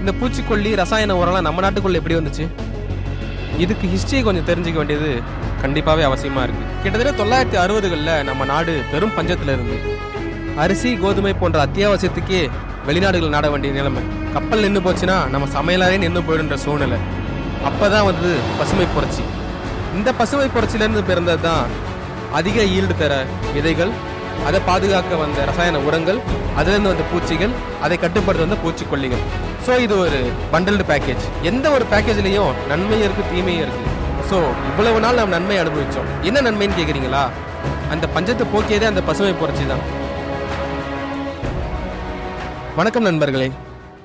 இந்த பூச்சிக்கொல்லி ரசாயன உரம்லாம் நம்ம நாட்டுக்குள்ள எப்படி வந்துச்சு? இதுக்கு ஹிஸ்டரியை கொஞ்சம் தெரிஞ்சுக்க வேண்டியது கண்டிப்பாகவே அவசியமாக இருக்குது கிட்டத்தட்ட தொள்ளாயிரத்தி அறுபதுகளில் நம்ம நாடு பெரும் பஞ்சத்தில் இருந்து. அரிசி கோதுமை போன்ற அத்தியாவசியத்துக்கே வெளிநாடுகள் நாட வேண்டிய நிலைமை. கப்பல் நின்று போச்சுன்னா நம்ம சமையலாரே நின்று போயிடுன்ற சூழ்நிலை. அப்போ தான் வந்தது பசுமை புரட்சி. இந்த பசுமை புரட்சியிலேருந்து பிறந்தது தான் அதிக ஈல்டு தர விதைகள் அதை பாதுகாக்க வந்த ரசாயன உரங்கள் அதுலேருந்து வந்த பூச்சிகள் அதை கட்டுப்படுத்த வந்த பூச்சிக்கொல்லிகள். ஸோ இது ஒரு பண்டல்டு பேக்கேஜ் எந்த ஒரு பேக்கேஜ்லேயும் நன்மையும் இருக்குது தீமையும் இருக்குது ஸோ இவ்வளவு நாள் நம்ம நன்மை அனுபவித்தோம் என்ன நன்மைன்னு கேட்குறீங்களா அந்த பஞ்சத்தை போக்கியதே அந்த பசுமை புரட்சி தான் வணக்கம் நண்பர்களே.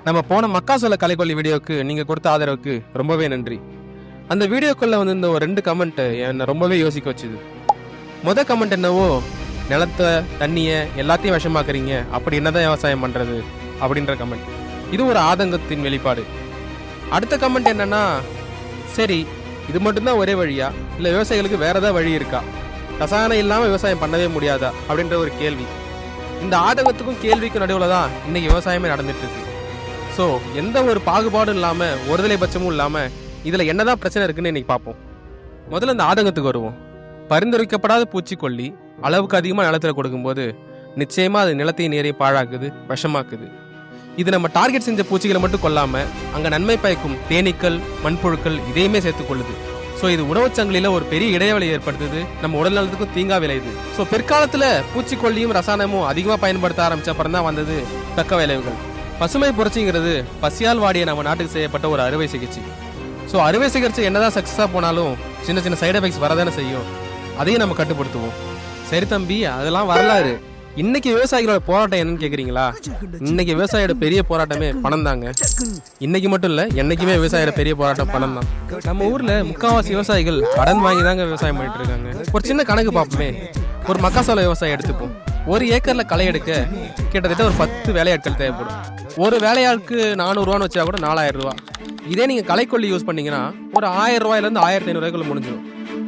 நம்ம போன மக்காசோல கலைக்கொல்லி வீடியோவுக்கு நீங்கள் கொடுத்த ஆதரவுக்கு ரொம்பவே நன்றி. அந்த வீடியோக்குள்ள வந்து இந்த ஒரு ரெண்டு கமெண்ட் என்னை ரொம்பவே யோசிக்க வச்சுது. முத கமெண்ட் என்னவோ நிலத்தை தண்ணியை எல்லாத்தையும் விஷமாக்குறீங்க. அப்படி என்னதான் விவசாயம் பண்ணுறது அப்படின்ற கமெண்ட் இது ஒரு ஆதங்கத்தின் வெளிப்பாடு. அடுத்த கமெண்ட் என்னன்னா சரி இது மட்டும்தான் ஒரே வழியா? இல்லை விவசாயிகளுக்கு வேற ஏதாவது வழி இருக்கா? ரசாயனம் இல்லாமல் விவசாயம் பண்ணவே முடியாதா? அப்படின்ற ஒரு கேள்வி. இந்த ஆதங்கத்துக்கும் கேள்விக்கும் நடுவில் தான் இன்னைக்கு விவசாயமே நடந்துட்டு இருக்கு ஸோ எந்த ஒரு பாகுபாடும் இல்லாமல் ஒருதலை பட்சமும் இல்லாமல் இதில் என்னதான் பிரச்சனை இருக்குன்னு இன்னைக்கு பார்ப்போம். முதல்ல இந்த ஆதங்கத்துக்கு வருவோம். பரிந்துரைக்கப்படாத பூச்சிக்கொல்லி அளவுக்கு அதிகமாக நிலத்தில் கொடுக்கும்போது நிச்சயமாக அது நிலத்தை நேரே பாழாக்குது விஷமாக்குது. இது நம்ம டார்கெட் செஞ்ச பூச்சிகளை மட்டும் கொல்லாமல் அங்கே நன்மை பயக்கும் தேனீக்கள் மண்புழுக்கள் இதையுமே சேர்த்துக்கொள்ளுது ஸோ இது உணவுச்சங்கிலியில் ஒரு பெரிய இடைவெளி ஏற்படுத்துது. நம்ம உடல் நலத்துக்கும் தீங்கா விளையுது. ஸோ பிற்காலத்தில் பூச்சிக்கொல்லியும் ரசாயனமும் அதிகமாக பயன்படுத்த ஆரம்பிச்ச அப்புறம் தான் வந்தது தக்க விளைவுகள். பசுமை புரட்சிங்கிறது பசியால் வாடிய நம்ம நாட்டுக்கு செய்யப்பட்ட ஒரு அறுவை சிகிச்சை. ஸோ அறுவை சிகிச்சை என்னதான் சக்ஸஸாக போனாலும் சின்ன சின்ன சைடு எஃபெக்ட்ஸ் வரதானே செய்யும். அதையும் நம்ம கட்டுப்படுத்துவோம். சரி தம்பி அதெல்லாம் வரலாறு. இன்னைக்கு விவசாயிகளோட போராட்டம் என்னன்னு கேக்குறீங்களா? இன்னைக்கு விவசாயியோட பெரிய போராட்டமே பணம் தாங்க இன்னைக்கு மட்டும் இல்ல என்னைக்குமே விவசாயியோட பெரிய போராட்டம் பணம் தான் நம்ம ஊர்ல முக்காவாசி விவசாயிகள் கடன் வாங்கி தாங்க விவசாயம் பண்ணிட்டு இருக்காங்க. ஒரு சின்ன கணக்கு பார்ப்போமே. ஒரு மக்காசோள விவசாயம் எடுத்துப்போம். ஒரு ஏக்கர்ல களை எடுக்க கிட்டத்தட்ட ஒரு பத்து வேலையாட்கள் தேவைப்படும். ஒரு வேலையாளுக்கு நானூறுவான்னு வச்சா கூட நாலாயிரம் ரூபா. இதே நீங்க களைக்கொல்லி யூஸ் பண்ணீங்கன்னா ஒரு ஆயிரம் ரூபாயில இருந்து ஆயிரத்தி ஐநூறு ரூபாய்க்குள்ள முடிஞ்சிடும்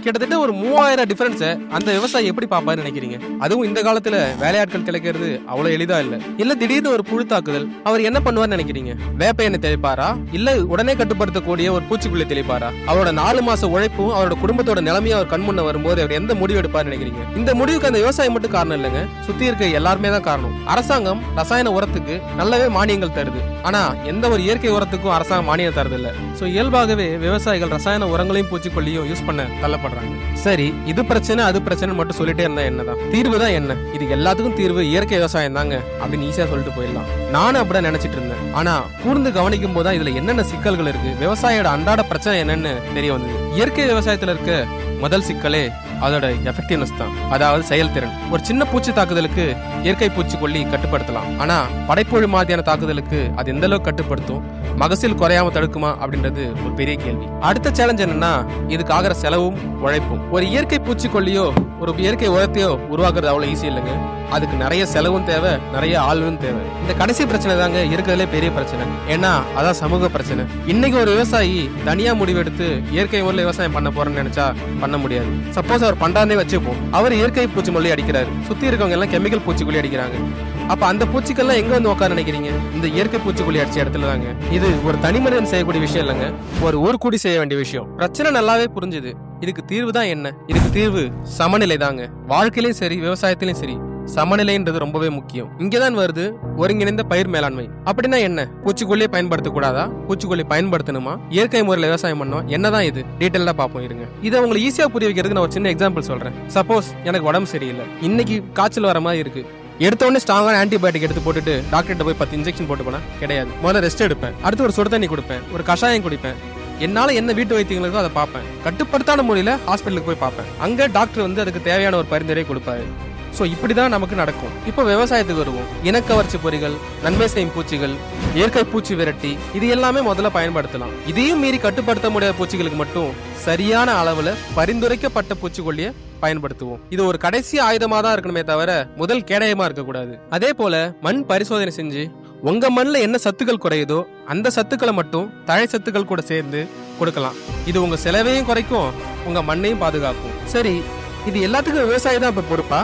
கிட்டத்தட்ட ஒரு மூவாயிரம் டிஃபரன்ஸை அந்த விவசாயி எப்படி பார்ப்பாருன்னு நினைக்கிறீங்க? அதுவும் இந்த காலத்துல வேலையாட்கள் கிடைக்கிறது அவ்வளவு எளிதா இல்ல. இல்ல திடீர்னு ஒரு புழு தாக்குதல் அவர் என்ன பண்ணுவார் நினைக்கிறீங்க? வேப்ப எண்ணெய் தெளிப்பாரா? இல்ல உடனே கட்டுப்படுத்தக்கூடிய ஒரு பூச்சிக்குள்ளி தெளிப்பாரா? அவரோட நாலு மாச உழைப்பும் அவரோட குடும்பத்தோட நிலைமையும் அவர் கண்முன்ன வரும்போது அவர் எந்த முடிவு எடுப்பார் நினைக்கிறீங்க? இந்த முடிவுக்கு அந்த விவசாயம் மட்டும் காரணம் இல்லைங்க. சுத்தி இருக்க எல்லாருமே தான் காரணம். அரசாங்கம் ரசாயன உரத்துக்கு நல்லவே மானியங்கள் தருது. ஆனா எந்த ஒரு இயற்கை உரத்துக்கும் அரசாங்கம் மானியம் தரதில்லை. இல்ல சோ இயல்பாகவே விவசாயிகள் ரசாயன உரங்களையும் பூச்சிக்கொல்லியும் யூஸ் பண்ண தள்ளப்படுறாங்க. சரி இது பிரச்சனை அது பிரச்சனை மட்டும் சொல்லிட்டே இருந்தா என்னதான்? தீர்வு தான் என்ன? இது எல்லாத்துக்கும் தீர்வு இயற்கை விவசாயம் தாங்க அப்படின்னு ஈஸியா சொல்லிட்டு போயிடலாம். நானும் அப்படிதான் நினைச்சிட்டு இருந்தேன். ஆனா கூர்ந்து கவனிக்கும் போது இதுல என்னென்ன சிக்கல்கள் இருக்கு விவசாயியோட அன்றாட பிரச்சனை என்னன்னு தெரிய வந்தது. இயற்கை விவசாயத்துல இருக்க முதல் சிக்கலே அதோட எஃபெக்டிவ்னஸ் தான். அதாவது செயல்திறன். ஒரு சின்ன பூச்சி தாக்குதலுக்கு இயற்கை பூச்சிக்கொல்லி கட்டுப்படுத்தலாம். ஆனா படைப்புழு மாதிரியான தாக்குதலுக்கு அது எந்த அளவுக்கு கட்டுப்படுத்தும்? மகசூல் குறையாம தடுக்குமா? அப்படின்றது ஒரு பெரிய கேள்வி. அடுத்த சேலஞ்ச் என்னன்னா இதுக்கு ஆகிற செலவும் உழைப்பும். ஒரு இயற்கை பூச்சிக்கொல்லியோ ஒரு இயற்கை உரத்தையோ உருவாக்குறது அவ்வளவு ஈஸி இல்லைங்க. அதுக்கு நிறைய செலவும் தேவை நிறைய ஆளும் தேவை. இந்த கடைசி பிரச்சனை தாங்க இருக்கிறதுலே பெரிய பிரச்சனை. ஏன்னா அதான் சமூக பிரச்சனை. இன்னைக்கு ஒரு விவசாயி தனியா முடிவெடுத்து இயற்கை முறையில் விவசாயம் பண்ண போறேன்னு நினைச்சா பண்ண முடியாது. சப்போஸ் அவர் பண்றாருனே வச்சுப்போம். அவர் இயற்கை பூச்சி மொழி அடிக்கிறாரு. சுத்தி இருக்கவங்க எல்லாம் கெமிக்கல் பூச்சிக்கொல்லி அடிக்கிறாங்க. அப்ப அந்த பூச்சிக்கெல்லாம் எங்க வந்து உட்கார நினைக்கிறீங்க? இந்த இயற்கை பூச்சிக்கொல்லி அடிச்ச இடத்துல தாங்க இது ஒரு தனி மனிதன் செய்யக்கூடிய விஷயம் இல்லைங்க. ஒரு ஊர் கூடி செய்ய வேண்டிய விஷயம். பிரச்சனை நல்லாவே புரிஞ்சுது. இதுக்கு தீர்வு தான் என்ன? இதுக்கு தீர்வு சமநிலை தாங்க வாழ்க்கையிலும் சரி விவசாயத்திலும் சரி சமநிலைன்றது ரொம்பவே முக்கியம். இங்கதான் வருது ஒருங்கிணைந்த பயிர் மேலாண்மை. அப்படின்னா என்ன? பூச்சிக்கொல்லியை பயன்படுத்த கூடாதா பூச்சிக்கொல்லி பயன்படுத்தணுமா? இயற்கை முறையில் விவசாயம் பண்ணோம். என்னதான் இது? டீட்டெயிலா பார்ப்போம் இருங்க. இதை உங்களுக்கு ஈஸியா புரிய வைக்கிறதுக்கு நான் ஒரு சின்ன எக்ஸாம்பிள் சொல்றேன். சப்போஸ் எனக்கு உடம்பு சரியில்லை. இன்னைக்கு காய்ச்சல் வர மாதிரி இருக்கு. எடுத்தோடனே ஸ்ட்ராங்கான ஆன்டிபயோட்டிக் எடுத்து போட்டுட்டு டாக்டர்கிட்ட போய் பத்து இன்ஜெக்ஷன் போட்டு போனா கிடையாது. முதல்ல ரெஸ்ட் எடுப்பேன். அடுத்து ஒரு சுடு தண்ணி கொடுப்பேன். ஒரு கஷாயம் குடிப்பேன். என்னால என்ன வீட்டு வைத்தியங்களுக்கோ அதை பார்ப்பேன். கட்டுப்படுத்தான முறையில் ஹாஸ்பிட்டலுக்கு போய் பார்ப்பேன். அங்க டாக்டர் வந்து அதுக்கு தேவையான ஒரு பரிந்துரை கொடுப்பாரு. ஸோ இப்படிதான் நமக்கு நடக்கும். இப்போ விவசாயத்துக்கு வருவோம். இனக்கவர்ச்சி பொறிகள் நன்மை செய்யும் பூச்சிகள் இயற்கை பூச்சி விரட்டி இது எல்லாமே முதல்ல பயன்படுத்தலாம். இதையும் மீறி கட்டுப்படுத்த முடியாத பூச்சிகளுக்கு மட்டும் சரியான அளவுல பரிந்துரைக்கப்பட்ட பூச்சிக்கொல்லியை பயன்படுத்துவோம். இது ஒரு கடைசி ஆயுதமா தான் இருக்கணுமே தவிர முதல் கேடயமா இருக்கக்கூடாது. அதே போல மண் பரிசோதனை செஞ்சு உங்க மண்ணில் என்ன சத்துக்கள் குறையுதோ அந்த சத்துக்களை மட்டும் தழை சத்துக்கள் கூட சேர்ந்து கொடுக்கலாம். இது உங்க செலவையும் குறைக்கும் உங்க மண்ணையும் பாதுகாக்கும். சரி இது எல்லாத்துக்கும் விவசாயி தான் இப்ப பொறுப்பா?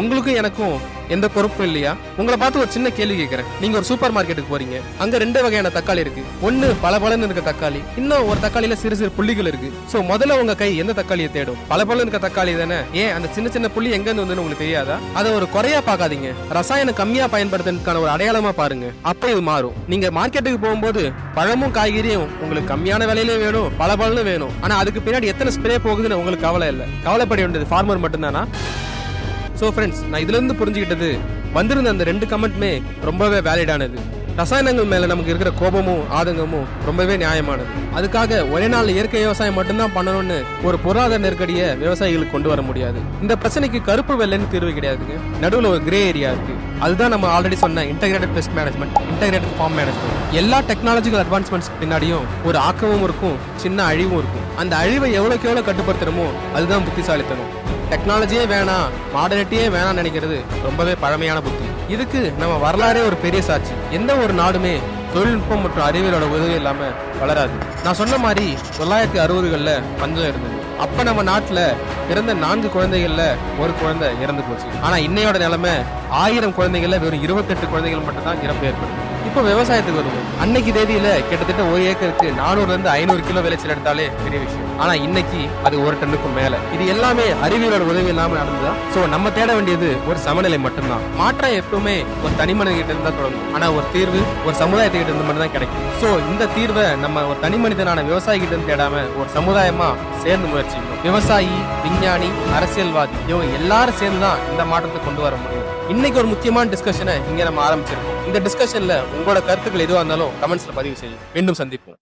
உங்களுக்கும் எனக்கும் எந்த பொறுப்பும் இல்லையா? உங்களை பார்த்து ஒரு சின்ன கேள்வி கேட்கறேன். நீங்க ஒரு சூப்பர் மார்க்கெட்டுக்கு போறீங்க. அங்க ரெண்டு வகையான தக்காளி இருக்கு. ஒன்னு பல இருக்க தக்காளி. இன்னும் ஒரு தக்காளியில சிறு சிறு புள்ளிகள் இருக்கு. சோ முதல்ல உங்க கை எந்த தக்காளியை தேடும்? பல இருக்க தக்காளி தானே? ஏன் அந்த சின்ன சின்ன புள்ளி எங்க இருந்து வந்து உங்களுக்கு தெரியாதா? அதை ஒரு குறையா பார்க்காதீங்க. ரசாயனம் கம்மியா பயன்படுத்துறதுக்கான ஒரு அடையாளமா பாருங்க. அப்ப இது மாறும். நீங்க மார்க்கெட்டுக்கு போகும்போது பழமும் காய்கறியும் உங்களுக்கு கம்மியான விலையிலே வேணும் பல பலனும் வேணும். ஆனா அதுக்கு பின்னாடி எத்தனை ஸ்ப்ரே போகுதுன்னு உங்களுக்கு கவலை இல்லை. கவலைப்பட வேண்டியது ஃபார்மர் மட்டும்தானா? ஸோ ஃப்ரெண்ட்ஸ் நான் இதுலேருந்து புரிஞ்சுக்கிட்டது வந்திருந்த அந்த ரெண்டு கமெண்ட்டுமே ரொம்பவே வேலிடானது ரசாயனங்கள் மேலே நமக்கு இருக்கிற கோபமும் ஆதங்கமும் ரொம்பவே நியாயமானது. அதுக்காக ஒரே நாள் இயற்கை விவசாயம் மட்டும்தான் பண்ணணும்னு ஒரு பொருளாதார நெருக்கடியை விவசாயிகளுக்கு கொண்டு வர முடியாது. இந்த பிரச்சனைக்கு கருப்பு வெள்ளைன்னு தீர்வு கிடையாதுங்க. நடுவில் ஒரு கிரே ஏரியா இருக்கு. அதுதான் நம்ம ஆல்ரெடி சொன்ன integrated pest management integrated farm management எல்லா டெக்னாலஜிக்கல் அட்வான்ஸ்மெண்ட்ஸ் பின்னாடியும் ஒரு ஆக்கமும் இருக்கும் சின்ன அழிவும் இருக்கும். அந்த அழிவை எவ்வளோக்கு எவ்வளோ கட்டுப்படுத்துறமோ அதுதான் புத்திசாலித்தனம். டெக்னாலஜியே வேணாம் மாடர்னிட்டியே வேணாம்னு நினைக்கிறது ரொம்பவே பழமையான புத்தி. இதுக்கு நம்ம வரலாறே ஒரு பெரிய சாட்சி. எந்த ஒரு நாடுமே தொழில்நுட்பம் மற்றும் அறிவியலோட உதவி இல்லாம வளராது. நான் சொன்ன மாதிரி தொள்ளாயிரத்தி அறுபதுகள்ல பஞ்சம் இருந்தது. அப்ப நம்ம நாட்டுல பிறந்த நான்கு குழந்தைகள்ல ஒரு குழந்தை இறந்து போச்சு. ஆனா இன்னையோட நிலைமை ஆயிரம் குழந்தைகள்ல வெறும் இருபத்தெட்டு குழந்தைகள் மட்டும் தான் இறப்பு ஏற்படுது. இப்போ விவசாயத்துக்கு வருவோம். அன்னைக்கு தேதியில கிட்டத்தட்ட ஒரு ஏக்கருக்கு நானூறுல இருந்து ஐநூறு கிலோ விளைச்சல் எடுத்தாலே பெரிய விஷயம். ஆனா இன்னைக்கு அது ஒரு டன்னுக்கும் மேல. இது எல்லாமே அறிவியலோட உதவி இல்லாம நடந்ததா? சோ நம்ம தேட வேண்டியது ஒரு சமநிலை மட்டும்தான். மாற்றம் எப்பவுமே ஒரு தனி மனித கிட்ட இருந்தா தொடங்கும். ஆனா ஒரு தீர்வு ஒரு சமுதாயத்துக்கிட்ட இருந்து மட்டும் தான் கிடைக்கும். சோ இந்த தீர்வை நம்ம ஒரு தனி மனிதனான விவசாயி கிட்ட இருந்து தேடாம ஒரு சமுதாயமா சேர்ந்து முயற்சிக்கணும். விவசாயி விஞ்ஞானி அரசியல்வாதி இவங்க எல்லாரும் சேர்ந்து தான் இந்த மாற்றத்தை கொண்டு வர முடியும். இன்னைக்கு ஒரு முக்கியமான டிஸ்கஷனை இங்க நம்ம ஆரம்பிச்சிருக்கோம். இந்த டிஸ்கஷன்ல உங்களோட கருத்துக்கள் எதுவாக இருந்தாலும் கமெண்ட்ஸ்ல பதிவு செய்யும் மீண்டும் சந்திப்போம்.